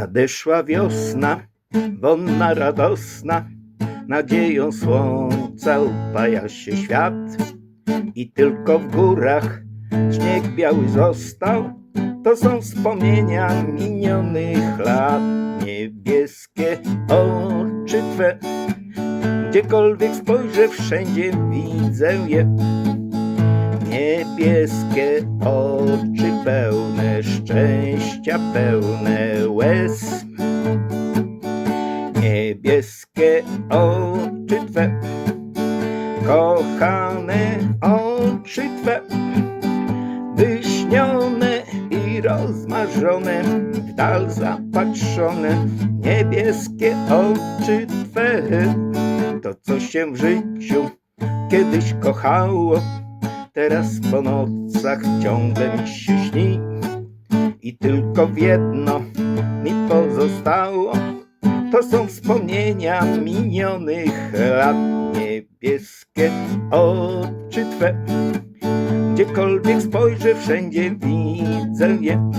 Nadeszła wiosna, wonna radosna, nadzieją słońca upaja się świat. I tylko w górach śnieg biały został, to są wspomnienia minionych lat. Niebieskie oczy Twe, gdziekolwiek spojrzę, wszędzie widzę je. Niebieskie oczy pełne szczęścia, pełne łez. Niebieskie oczy Twe, kochane oczy Twe, wyśnione i rozmarzone, w dal zapatrzone. Niebieskie oczy Twe, to co się w życiu kiedyś kochało, teraz po nocach ciągle mi się śni. I tylko w jedno mi pozostało, to są wspomnienia minionych lat. Niebieskie oczy Twe, gdziekolwiek spojrzę, wszędzie widzę je.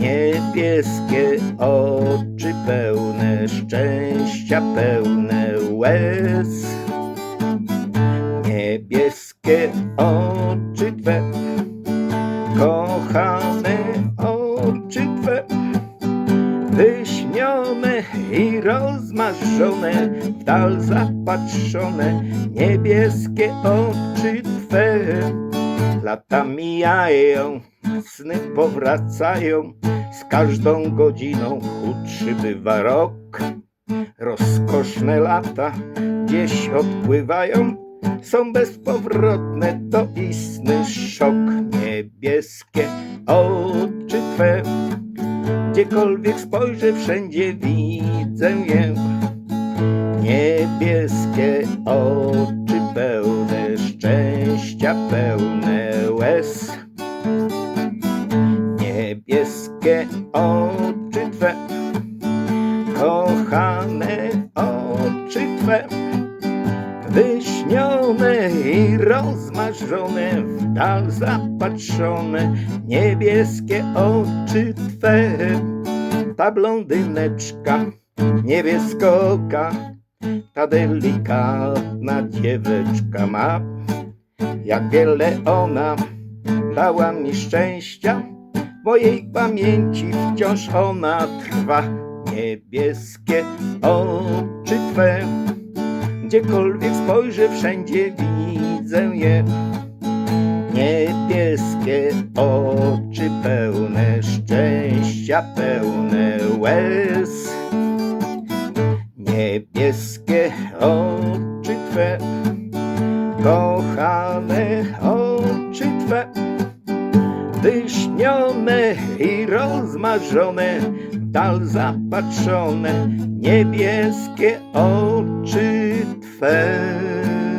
Niebieskie oczy pełne szczęścia, pełne łez. Niebieskie oczy Twe, kochane oczy Twe, wyśnione i rozmarzone, w dal zapatrzone, niebieskie oczy Twe. Lata mijają, sny powracają, z każdą godziną chudszy bywa rok. Rozkoszne lata gdzieś odpływają, są bezpowrotne, to istny szok. Niebieskie oczy Twe, gdziekolwiek spojrzę, wszędzie widzę je. Niebieskie oczy pełne szczęścia, pełne łez. Niebieskie oczy Twe, kochane oczy Twe, wyśnione i rozmarzone, w dal zapatrzone, niebieskie oczy Twe. Ta blondyneczka niebieskooka, ta delikatna dzieweczka ma, jak wiele ona dała mi szczęścia, w mojej pamięci wciąż ona trwa. Niebieskie oczy Twe, gdziekolwiek spojrzę, wszędzie widzę je. Niebieskie oczy pełne szczęścia, pełne łez. Niebieskie oczy Twe, kochane oczy Twe, wyśnione i rozmarzone, dal zapatrzone, niebieskie oczy Twe.